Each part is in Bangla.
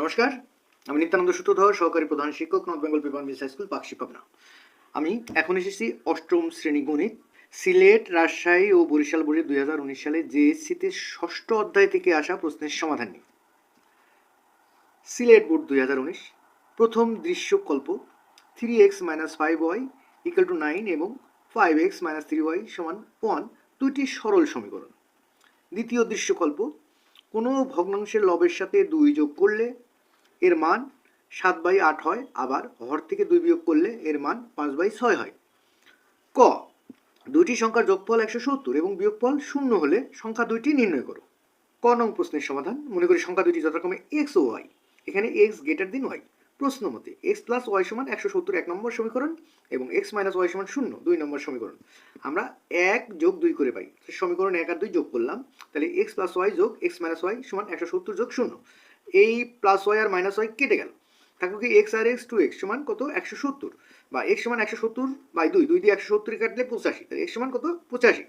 নমস্কার, আমি নিত্যানন্দ সূত্রধর সহকারী প্রধান শিক্ষক, north Bengal paper mills high school Pakshi Pabna. আমি এখন এসেছি অষ্টম শ্রেণি গণিত, সিলেট, রাজশাহী ও বরিশাল বোর্ডের দুই হাজার উনিশ সালে জেএসসিতে ষষ্ঠ অধ্যায় থেকে আসা প্রশ্নের সমাধান নিয়ে। সিলেট বোর্ড দুই হাজার উনিশ, প্রথম দৃশ্যকল্প, three X minus five Y equal to nine এবং five X minus three Y সমান ওয়ান, দুইটি সরল সমীকরণ। দ্বিতীয় দৃশ্যকল্প, কোনো ভগ্নাংশের লবের সাথে দুই যোগ করলে এর মান সাত বাই আট হয়, আবার হর থেকে দুই বিয়োগ করলে এর মান পাঁচ বাই ছয় হয়। ক, দুইটি সংখ্যার যোগফল একশো সত্তর এবং বিয়োগফল শূন্য হলে সংখ্যা দুইটি নির্ণয় করো। ক নং প্রশ্নের সমাধান, মনে করি সংখ্যা দুইটি যথাক্রমে এক্স ও ওয়াই এখানে এক্স গ্রেটার দিন ওয়াই প্রশ্ন মতে এক্স প্লাস ওয়াই সমান একশো সত্তর এক নম্বর সমীকরণ এবং এক্স মাইনাস ওয়াই সমান শূন্য, দুই নম্বর সমীকরণ। আমরা এক যোগ দুই করে পাই। সমীকরণ এক আর দুই যোগ করলাম, তাহলে এক্স প্লাস ওয়াই যোগ এক্স মাইনাস ওয়াই সমান একশো সত্তর যোগ শূন্য। এই প্লাস ওয়াই আর মাইনাস ওয়াই কেটে গেল। থাকবে কি এক্স আর এক্স টু এক্স সমান কত? একশো সত্তর। বা এক্স সমান একশো সত্তর বাই দুই দুই দিয়ে একশো সত্তর কাটলে পঁচাশি। তাহলে এক্স সমান কত? পঁচাশি।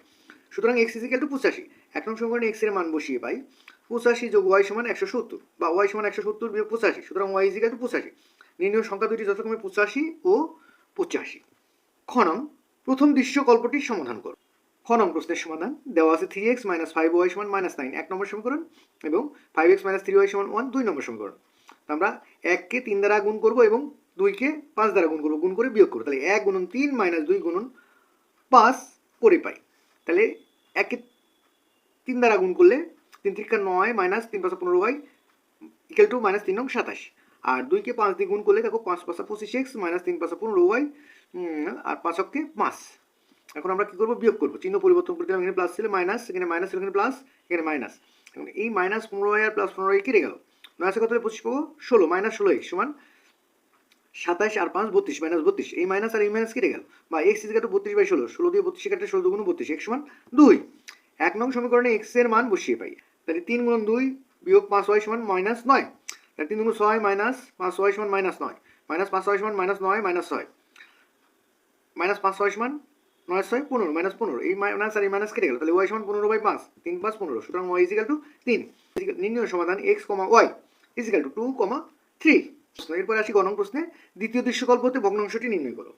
সুতরাং এক্স ইজিক্যাল টু পঁচাশি। এক নং সমীকরণে এক্সের মান বসিয়ে পাই। পঁচাশি যোগ ওয়াই সমান একশো সত্তর। বা ওয়াই সমান একশো সত্তর বিয়োগ পঁচাশি। সুতরাং ওয়াই ইজিক্যাল টু পঁচাশি। নির্ণয় সংখ্যা দুটি যথাক্রমে পঁচাশি ও পঁচাশি। খ নং, প্রথম দৃশ্যকল্পটির সমাধান করো। নং প্রশ্নের সমাধান। দেওয়া আছে three X minus five Y সমান মাইনাস নাইন এক নম্বর সমীকরণ এবং five X minus three Y সমান ওয়ান দুই নম্বর সমীকরণ। আমরা এককে তিন দ্বারা গুণ করব এবং দুইকে পাঁচ দ্বারা গুণ করব, গুণ করে বিয়োগ করব। তাহলে এক গুণন তিন মাইনাস দুই গুণন পাঁচ করে পাই। তাহলে একে তিন দ্বারা গুণ করলে তিন তিরিকা নয় মাইনাস তিন পাঁচা পনেরো ওয়াই ইকাল টু মাইনাস তিন নং সাতাশ। আর দুইকে পাঁচ দিয়ে গুণ করলে দেখো পাঁচ পাঁচা পঁচিশ এক্স মাইনাস তিন পাঁচা পনেরো ওয়াই আর পাঁচ অক্ষে পাঁচ। এখন আমরা কি করব? বিয়োগ করব। চিহ্ন পরিবর্তন করে দিলাম এখানে প্লাস ছিল মাইনাস এখানে মাইনাস ছিল এখানে প্লাস এখানে মাইনাস এখন এই মাইনাস পনেরো আর প্লাস পনেরো কেটে গেল। নয় কত পঁচিশ পাবো? ষোলো। মাইনাস ষোলো এক্স সমান সাতাশ আর পাঁচ বত্রিশ। মাইনাস বত্রিশ। এই মাইনাস আর এই মাইনাস কেটে গেল। বা এক্স ইজিকাল টু বত্রিশ বাই ষোলো। ষোলো দিয়ে বত্রিশ কাটে ষোলো দুগুণ বত্রিশ। এক্স সমান দুই। এক নং সমীকরণে এক্সের মান বসিয়ে পাই। তাহলে তিন গুণ দুই বিয়োগ পাঁচ ওয়াই সমান মাইনাস নয়। তাহলে তিন গুণ ছয় মাইনাস পাঁচ ওয়াই সমান মাইনাস নয়। মাইনাস পাঁচ ওয়াই সমান মাইনাস নয় মাইনাস ছয়। মাইনাস পাঁচ ছয় সমান নয় ছয় পনেরো মাইনাস পনেরো। এই মাইনাস আর এই মাইনাস কেটে গেল। তাহলে ওয়াই সমান পনেরো বাই পাঁচ, তিন পাঁচ পনেরো। সুতরাং ওয়াই ইজিক্যাল টু তিন। নির্ণয় সমাধান X comma Y equal to two comma three প্রশ্ন, এরপরে আসি গণন প্রশ্নে। দ্বিতীয় দৃশ্যকল্প হতে ভগ্নাংশটি নির্ণয় করো।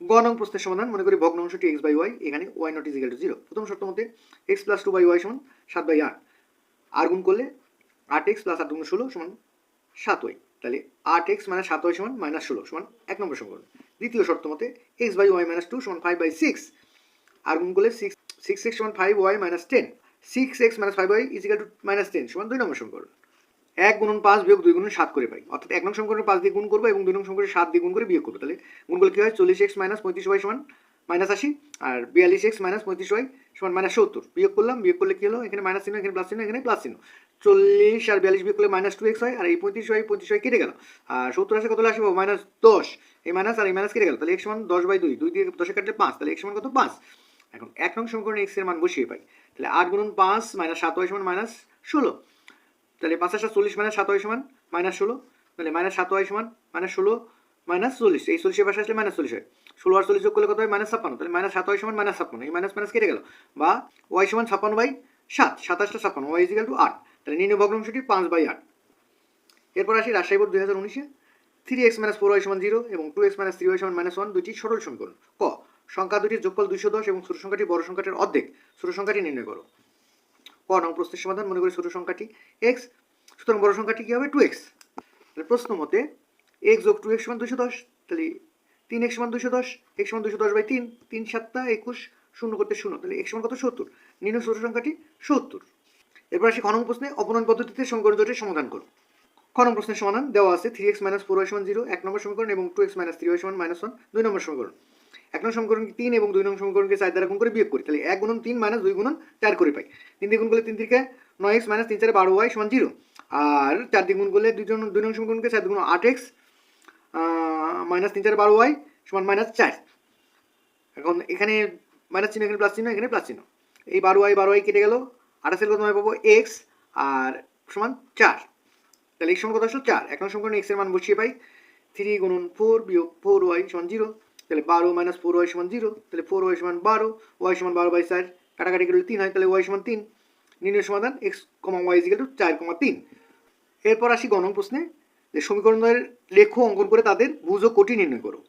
গণং প্রশ্নের সমাধান, মনে করি ভগ্নাংশটি এক্স বাই ওয়াই এখানে Y not equal to zero প্রথম শর্ত মতে X plus two by Y সমান সাত বাই আট। আর গুণ করলে আট এক্স প্লাস আট গুণ ষোলো সমান সাত ওয়াই তাহলে আট এক্স মাইনাস সাত ওয়াই সমান মাইনাস ষোলো সমান এক নম্বর সমীকরণ। দ্বিতীয় শর্ত মতে X by Y minus two সমান ফাইভ বাই সিক্স। আর গুণ করলে সিক্স সিক্স এক্স সমান five Y minus ten. Six X minus five Y equal to minus ten সমান দুই নম্বর সমীকরণ। এক গুণন পাঁচ বিয়োগ দুই গুণন সাত করে পাই। অর্থাৎ এক নং সমীকরণে পাঁচ দিয়ে গুণ করব এবং দুই নং সমীকরণে সাত দিয়ে গুণ করে বিয়োগ করব। তাহলে গুণ করলে কী হয়? চল্লিশ এক্স মাইনাস পঁয়ত্রিশ ওয়াই সমান মাইনাস আশি। আর বিয়াল্লিশ এক্স মাইনাস পঁয়ত্রিশ ওয়াই সমান মাইনাস সত্তর। বিয়োগ করলাম, বিয়োগ করলে কী হলো? এখানে মাইনাস চিহ্ন, এখানে প্লাস চিহ্ন, এখানে প্লাস চিহ্ন। চল্লিশ আর বিয়াল্লিশ বিয়োগ করলে মাইনাস টু এক্স হয়, আর এই পঁয়ত্রিশ ওয়াই পঁয়ত্রিশ ওয়াই কেটে গেল। আর সত্তর আসে কত আসবে মাইনাস দশ। এই মাইনাস আর এই মাইনাস কেটে গেল। তাহলে এক সমান দশ বাই দুই। দুই দিয়ে দশে কাটলে পাঁচ। তাহলে এক সমান কত? পাঁচ। এখন এক নং সমীকরণে এক্সের মান বসিয়ে পাই। তাহলে আট গুণন পাঁচ মাইনাস সাত ওয়াই সমান মাইনাস ষোলো। তাহলে পাঁচ আসা চল্লিশ মাইনাস সাত ওয়াই সমান মাইনাস ষোলো। তাহলে মাইনাস সাত ওয়াই সমান মাইনাস ষোলো মাইনাস চল্লিশ। এই চল্লিশের পাশে আসলে মাইনাস চল্লিশ হয়। ষোলো আর চল্লিশ যোগ করলে কত হয়? মাইনাস ছাপ্পান্ন। তাহলে মাইনাস সাত ওয়াই সমান মাইনাস ছাপ্পান্ন। এই মাইনাস মাইনাস কেটে গেল। বা ওয়াই সমান ছাপ্পান্ন বাই সাত। সাতাশটা ছাপ্পান্ন। ওয়াই ইজিক্যাল টু আট। তাহলে নির্ণয় ভগ্নাংশটি পাঁচ বাই আট। এরপর আসি রাজশাহী বোর্ড দুই হাজার উনিশে। Three X minus four Y সমান জিরো এবং two X minus three Y সমান মাইনাস ওয়ান দুইটি সরল সমীকরণ। ক, সংখ্যা দুটির যোগফল দুইশো দশ এবং ছোট সংখ্যাটি বড় সংখ্যাটির অর্ধেক। ছোট সংখ্যাটি নির্ণয় করো। ক, নং প্রশ্নের সমাধান। মনে করি ছোট সংখ্যাটি এক্স সুতরাং বড় সংখ্যাটি কী হবে? টু এক্স তাহলে প্রশ্ন মতে এক্স যোগ টু এক্স সমান দুশো দশ, তাহলে তিন এক্স সমান দুশো দশ এক্স সমান দুশো দশ বাই তিন তিন সাতটা একুশ শূন্য করতে শূন্য, তাহলে এক্স সমান কত? সত্তর। নির্ণয় ছোট সংখ্যাটি সত্তর। এরপর আসি খনন প্রশ্নে অপনয়ন পদ্ধতিতে সমীকরণ দুটির সমাধান করো খনন প্রশ্নের সমাধান দেওয়া আছে three x minus four y zero এক নম্বর সমীকরণ এবং two x minus three y সমান মাইনাস ওয়ান দুই নম্বর সমীকরণ। এক নম্বর সমীকরণকে তিন এবং দুই নম্বর সমীকরণকে চার দ্বারা গুণ করে বিয়োগ করি। তাহলে এক গুণন তিন মাইনাস দুই গুণন চার করে পাই। তিন দিয়ে গুণ করলে তিন থেকে নয় এক্স মাইনাস তিন চারে বারো ওয়াই সমান জিরো আর চার দিয়ে গুণ করলে দুজন দুই নম্বর সমীকরণকে চার দুগুণ আট এক্স মাইনাস তিন চারে বারো ওয়াই সমান মাইনাস চার। এখন এখানে মাইনাস চিহ্ন, এখানে প্লাস চিহ্ন, এখানে প্লাস চিহ্ন। এই বারো ওয়াই বারো ওয়াই কেটে গেল। আঠাশের কত পাবো? এক্স আর সমান চার। তাহলে এক্স সমান কত আসলো? চার। এক নম্বর সমীকরণে এক্সের মান বসিয়ে পাই। থ্রি গুণন ফোর বিয়োগ ফোর ওয়াই সমান জিরো। তাহলে বারো মাইনাস ফোর ওয়াই সমান জিরো। তাহলে ফোর ওয়াই সমান বারো, ওয়াই সমান বারো বাই চার। কাটাকাটি করলে তিন হয়, তাহলে ওয়াই সমান তিন। নির্ণয় সমাধান x comma y is equal to চার কমা তিন। এরপর আসি গণন প্রশ্নে। যে সমীকরণের লেখো অঙ্কন করে তাদের ভুজ ও কোটি নির্ণয় করো।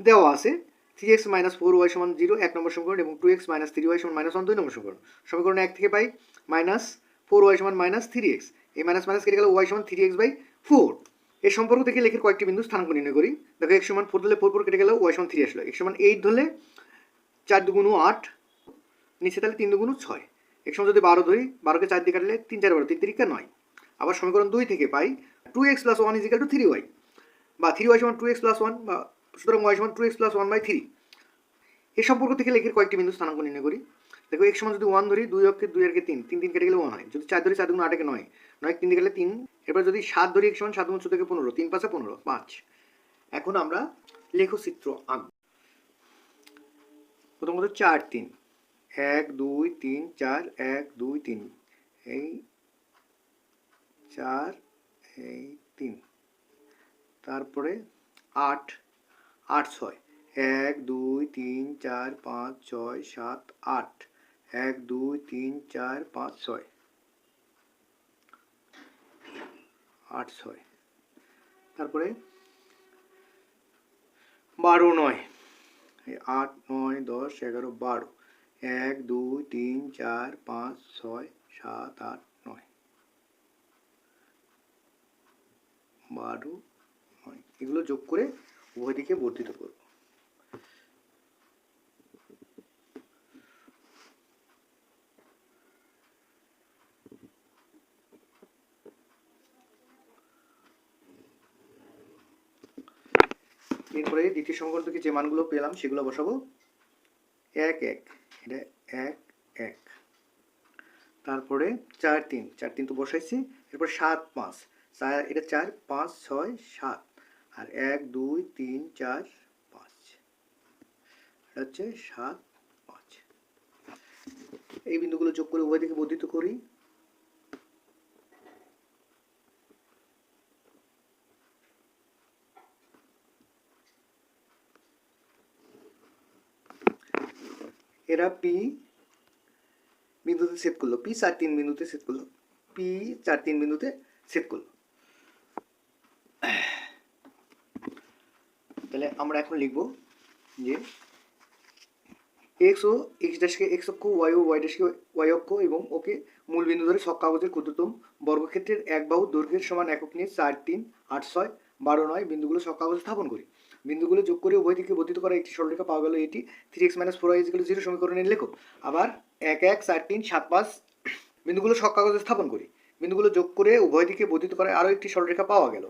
দেওয়া আছে। Three x minus four y সমান জিরো এক নম্বর সমীকরণ এবং two x minus three y সমান মাইনাস ওয়ান দুই নম্বর সমীকরণ। সমীকরণ এক থেকে পাই মাইনাস ফোর ওয়াই সমান মাইনাস থ্রি এক্স এই মাইনাস মাইনাস কেটে গেল ওয়াই সমান থ্রি এক্স বাই ফোর এই সম্পর্ক থেকে লেখের কয়েকটি বিন্দু স্থানাঙ্ক নির্ণয় করি। দেখো এক সমান ফোর ধরলে ফোর ফোর কেটে গেল ওয়াই সমান থ্রি আসলো। এক সমান এইট ধরলে চার দুগুণ আট, নিচে তাহলে তিন দুগুণ ছয়। এক যদি বারো ধরি, বারোকে চার দিয়ে কাটলে তিন চার বারো, তিন তিরিকা নয়। আবার সমীকরণ দুই থেকে পাই two x plus one is equal to three y বা থ্রি ওয়াই সমান টু এক্স প্লাস ওয়ান বা সুতরাং ওয়াই সমান two x plus one by three এই সম্পর্ক থেকে লেখের কয়েকটি বিন্দু স্থানাঙ্ক নির্ণয় করি। দেখো এক সমান যদি ওয়ান ধরি, দুই অক্ষে দুই অক্ষে তিন তিন তিন কেটে গেলে ওয়ান হয়। যদি চার ধরি, চার দুগুণ আটকে নয়। নয়, তিন গেলে তিন। এবার যদি সাত ধরি, এক সমান সাত গুণ থেকে পনেরো। তিন পাঁচে পনেরো, পাঁচ। এখন আমরা লেখচিত্র আঁকব। প্রথমত চার, তিন। এক, দুই, তিন, চার, এক, দুই, তিন। এই চার, এই তিন। তারপরে আট আট ছয়। এক, দুই, তিন, চার, পাঁচ, ছয়, সাত, আট। এক, দুই, তিন, চার, পাঁচ, ছয়। আট, ছয়। তারপরে বারো, নয়। আট, নয়, দশ, এগারো, বারো। এক, দুই, তিন, চার, পাঁচ, ছয়, সাত, আট, নয়। বারো, নয়। এগুলো যোগ করে উভয় দিকে বর্ধিত করব। এরপরে দ্বিতীয় সমীকরণ থেকে যে মানগুলো পেলাম, সেগুলো বসাবো। এক এক, এটা এক এক। তারপরে চার, তিন চার, তিন তো বসাইছি। এরপর সাত, পাঁচ। চার, এটা চার, পাঁচ, ছয়, সাত। আর এক, দুই, তিন, চার, পাঁচ। হচ্ছে সাত, পাঁচ। এই বিন্দুগুলো যোগ করে উভয় দিকে বর্ধিত করি। এরা পি বিন্দুতে সেট করল। পি চার তিন বিন্দুতে সেট করল। পি চার তিন বিন্দুতে সেট করল। তাহলে আমরা এখন লিখব যে এক্স ও এক্স ড্যাশকে এক্স অক্ষ ওয়াই ও ওয়াই ড্যাশকে ওয়াই অক্ষ এবং ওকে মূল বিন্দু ধরে সব কাগজের ক্ষুদ্রতম বর্গক্ষেত্রের এক বাহু দৈর্ঘ্যের সমান একক নিয়ে চার, তিন, আট, ছয়, বারো, নয় বিন্দুগুলো সব কাগজে স্থাপন করি। বিন্দুগুলো যোগ করে উভয় দিকে বর্ধিত করা একটি সরলরেখা পাওয়া গেল এটি three x minus four y zero সমীকরণের লেখো। আবার এক এক, চার, তিন, সাত, পাঁচ বিন্দুগুলো সব কাগজে স্থাপন করি। বিন্দুগুলো যোগ করে উভয় দিকে বর্ধিত করে আরও একটি সরলরেখা পাওয়া গেল।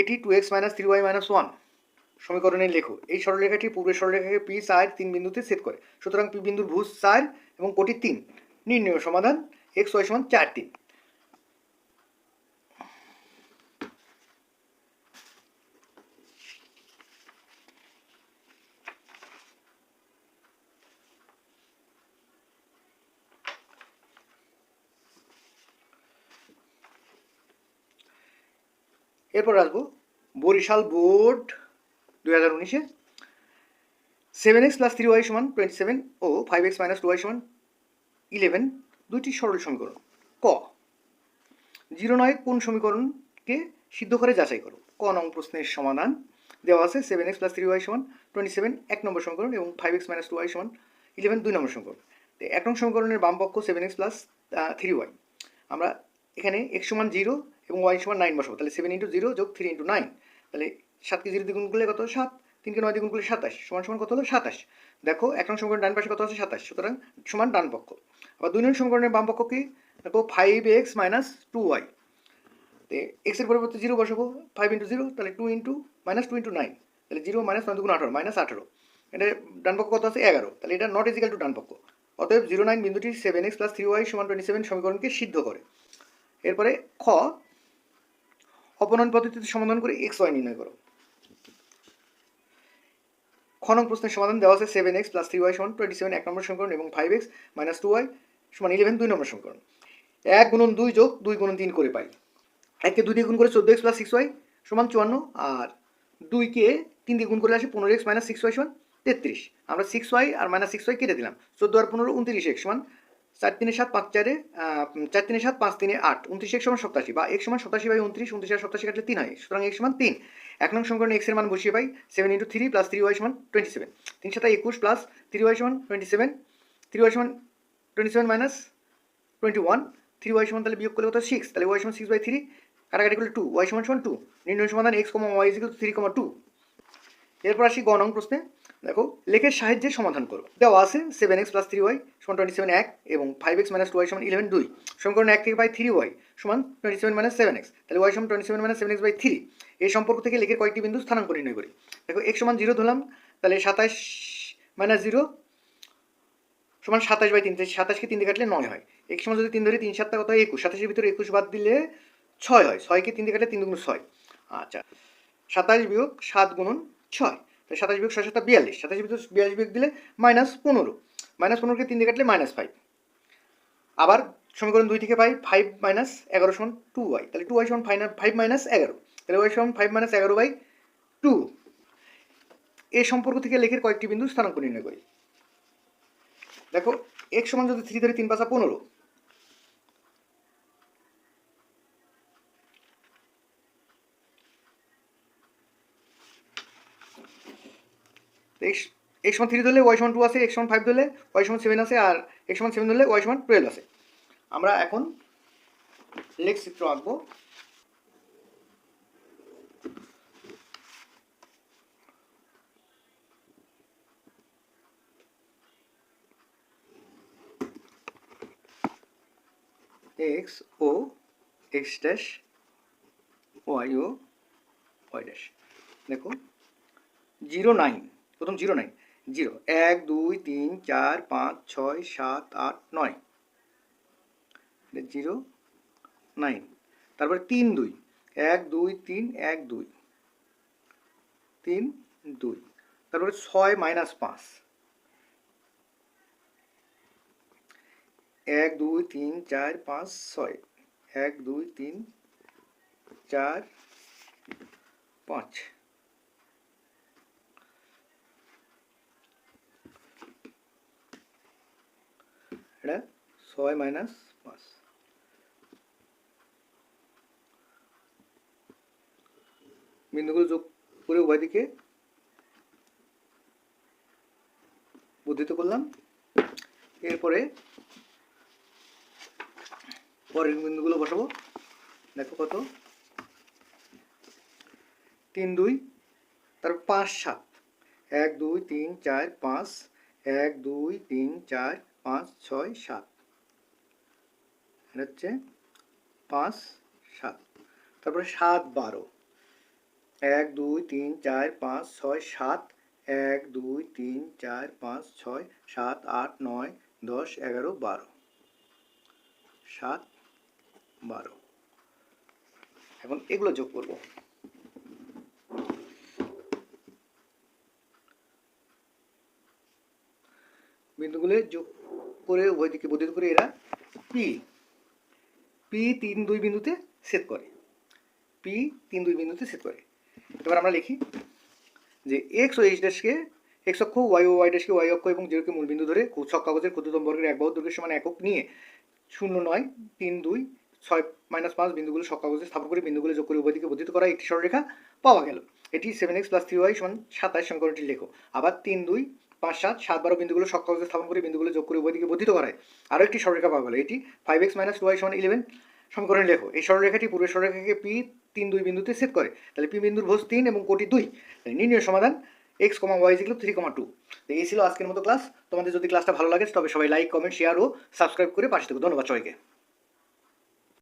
এটি two x minus three y minus one সমীকরণে লেখো। এই সরলরেখাটি পূর্বের সরলরেখাকে পি সাইড তিন বিন্দুতে সেট করে। সুতরাং পি বিন্দুর ভূ সার এবং কোটি তিন। নির্ণয় সমাধান এক্স ওয়াই সমান চার তিন এরপর আসব বরিশাল বোর্ড দুই হাজার উনিশে। Seven x plus three y সমান টোয়েন্টি সেভেন ও five x minus two y সমান ইলেভেন দুইটি সরল সমীকরণ। ক, জিরো নয় কোন সমীকরণকে সিদ্ধ করে যাচাই করো? ক নং প্রশ্নের সমাধান দেওয়া আছে seven x plus three y সমান টোয়েন্টি সেভেন এক নম্বর সমীকরণ এবং five x minus two y সমান ইলেভেন দুই নম্বর সমীকরণ। তো এক নং সমীকরণের বাম পক্ষ seven x plus three y আমরা এখানে এক্স সমান জিরো এবং ওয়াই সমান নাইন বসাবো, তাহলে সেভেন ইন্টু জিরো যোগ থ্রি ইন্টু নাইন তাহলে সাতকে জিরো দ্বিগুণ করলে কত সাত। তিনকে নয় দ্বিগুণ করলে সাতাশ। সমান সমান কত হলো? সাতাশ। দেখো, এক নং সমীকরণ ডান পাশে কত আছে? সাতাশ। সুতরাং সমান ডান পক্ষ। আবার দুই নং সমীকরণের বাম পক্ষ কি? দেখো five x minus two y এক্সের পরিবর্তে জিরো বসাবো ফাইভ ইন্টু জিরো তাহলে two into minus two into nine তাহলে জিরো মাইনাস নয় দুগুণ আঠারো মাইনাস আঠারো। এটা ডান পক্ষ কত আছে? এগারো। তাহলে এটা নট ইজিক্যাল টু ডান পক্ষ। অতএব জিরো নাইন বিন্দুটি seven x plus three y সমান টোয়েন্টি সেভেন সমীকরণকে সিদ্ধ করে। এরপরে খ অপনয়ন পদ্ধতিতে সমাধান করে এক্স ওয়াই নির্ণয় করো। খ নং প্রশ্নের সমাধান দেওয়া আছে seven x plus three y সমান টোয়েন্টি সেভেন এক নম্বর সমীকরণ এবং five x minus two y সমান ইলেভেন দুই নম্বর সমীকরণ। এক গুণন দুই যোগ দুই গুণন তিন করে পাই। এককে দুই দিয়ে গুণ করে চোদ্দ এক্স প্লাস সিক্স ওয়াই সমান চুয়ান্ন, আর দুইকে তিন দিয়ে গুণ করলে আসে পনেরো এক্স মাইনাস সিক্স ওয়াই সমান তেত্রিশ। আমরা সিক্স ওয়াই আর মাইনাস সিক্স ওয়াই কেটে দিলাম। চোদ্দ আর পনেরো, উনত্রিশ এক্স সমান চার তিনে সাত, পাঁচ চারে চার তিনে সাত, পাঁচ তিনে আট, উনত্রিশ এক সমান সপ্তাশি বা এক সমান সপ্তাশি বাই উনত্রিশ উনত্রিশ আর সপ্তাশি কাটলে তিন হয়, সুতরাং এক সমান তিন। এক নং সমীকরণে এক্সের মান বসিয়ে পাই seven into three plus three y সমান টোয়েন্টি সেভেন তিন সাথে একুশ প্লাস থ্রি ওয়াই সমান টোয়েন্টি সেভেন থ্রি ওয়াই সমান twenty seven minus twenty one three y সমান তাহলে বিয়োগ করলে কত? সিক্স তাহলে ওয়াই সমান সিক্স বাই থ্রি কাটাকাটি করলে টু ওয়াই সমান সমান টু নির্ণয় সমাধান x comma y is equal three comma two এরপর আসি গ নং প্রশ্নে। দেখো, লেখের সাহায্যে সমাধান করো। দেওয়া আছে seven x plus three y সমান টোয়েন্টি সেভেন এক এবং five x minus two y সমান ইলেভেন দুই। সমীকরণ এক থেকে পাই থ্রি ওয়াই সমান twenty seven minus seven x তাহলে ওয়াই সমান twenty seven minus seven x by three এই সম্পর্ক থেকে লেখের কয়েকটি বিন্দু স্থানাঙ্ক নির্ণয় করি। দেখো এক্স সমান জিরো ধরলাম, তাহলে সাতাশ মাইনাস জিরো সমান সাতাশ বাই তিন। সাতাশকে তিন দিয়ে কাটলে নয় হয়। এক সময় যদি তিন ধরে, তিন সাতটা কত হয়? একুশ। সাতাশের ভিতরে একুশ বাদ দিলে ছয় হয়। ছয়কে তিন দিয়ে কাটলে তিন দুগুণ ছয়। আচ্ছা সাতাশ বিয়োগ সাত গুণন ছয়। তাহলে সাতাশ বিয়োগ ছয় বিয়াল্লিশ। সাতাশ ভিতরে বিয়াল্লিশ বিয়োগ দিলে মাইনাস পনেরো। মাইনাস পনেরোকে তিন দিয়ে কাটলে মাইনাস ফাইভ আবার সমীকরণ দুই থেকে পাই ফাইভ মাইনাস এগারো সমান টু ওয়াই তাহলে টু ওয়াই সমান ফাইভ মাইনাস এগারো। তাহলে ওয়াই সমান ফাইভ মাইনাস এগারো বাই টু এই সম্পর্ক থেকে লেখের কয়েকটি বিন্দু স্থানাঙ্ক নির্ণয় করি। দেখো এক সমান যদি থ্রি ধরে, তিন পাঁচা, পনেরো। এক্স এক্স সমান থ্রি ধরলে ওয়াই সমান টু আছে এক্স সমান ফাইভ ধরলে ওয়াই সমান সেভেন আছে আর এক্স সমান সেভেন ধরলে ওয়াই সমান টুয়েলভ আছে। আমরা এখন লেখ চিত্র আঁকবো। এক্স ও এক্স ড্যাশ ওয়াই ও ওয়াই ড্যাশ দেখো জিরো নাইন প্রথম জিরো নাইন জিরো। এক, দুই, তিন, চার, পাঁচ, ছয়, সাত, আট, নয়। জিরো নাইন তারপরে তিন, দুই। এক, দুই, তিন, এক, দুই। তিন, দুই। তারপরে ছয় মাইনাস পাঁচ। এক, দুই, তিন, চার, পাঁচ, ছয়। এক, দুই, তিন, চার, পাঁচ। এটা ছয় মাইনাস পাঁচ। বিন্দুগুলো যোগ করে উভয় দিকে বর্ধিত করলাম। এরপরে পরের বিন্দুগুলো বসাবো। দেখো কত। তিন, দুই, তারপর পাঁচ, সাত। এক, দুই, তিন, চার, পাঁচ। এক, দুই, তিন, চার পাঁচ, ছয়, সাত। হচ্ছে পাঁচ, সাত। তারপরে সাত, বারো। এক, দুই, তিন, চার, পাঁচ, ছয়, সাত। এক, দুই, তিন, চার, পাঁচ, ছয়, সাত, আট, নয়, দশ, এগারো, বারো। সাত, বারো। এখন এগুলো যোগ করব। বিন্দুগুলো যোগ করে উভয় দিকে বর্ধিত করে এরা পি পি তিন দুই বিন্দুতে সেট করে। পি তিন দুই বিন্দুতে সেট করে। এবার আমরা লিখি যে এক্স ও এইচ ড্যাশকে এক্স অক্ষ ওয়াই ও ওয়াই ড্যাশকে ওয়াই অক্ষ এবং জিরোকে মূল বিন্দু ধরে ছক কাগজের ক্ষুদ্রতম বর্গের এক বাহু দৈর্ঘ্যের সমান একক নিয়ে শূন্য নয়, তিন দুই, ছয় মাইনাস পাঁচ বিন্দুগুলো ছক কাগজে স্থাপন করে বিন্দুগুলো যোগ করে উভয় দিকে বর্ধিত করা একটি সরলরেখা পাওয়া গেল। এটি seven x plus three y সমান সাতাশ সমীকরণটি লেখো আবার তিন দুই পাঁচ সাত সাত বারো বিন্দুগুলো ছক স্থাপন করে বিন্দুগুলো যোগ করে উভয় দিকে বর্ধিত করায়। আরও একটি সরলরেখা পাওয়া গেল, এটি five x minus two y সমান ইলেভেন সমীকরণ লেখো। এই সরলরেখাটি পূর্বের সরলরেখাকে পি তিন দুই বিন্দুতে সেট করে। তাহলে পি বিন্দুর ভোজ তিন এবং কোটি দুই। নির্ণয় সমাধান এক্স কমা ওয়াই জিগুলো থ্রি কমা টু এই ছিল আজকের মতো ক্লাস তোমাদের যদি ক্লাসটা ভালো লাগে, তবে সবাই লাইক কমেন্ট শেয়ার ও সাবস্ক্রাইব করে পাশে থেকো ধন্যবাদ সবাইকে।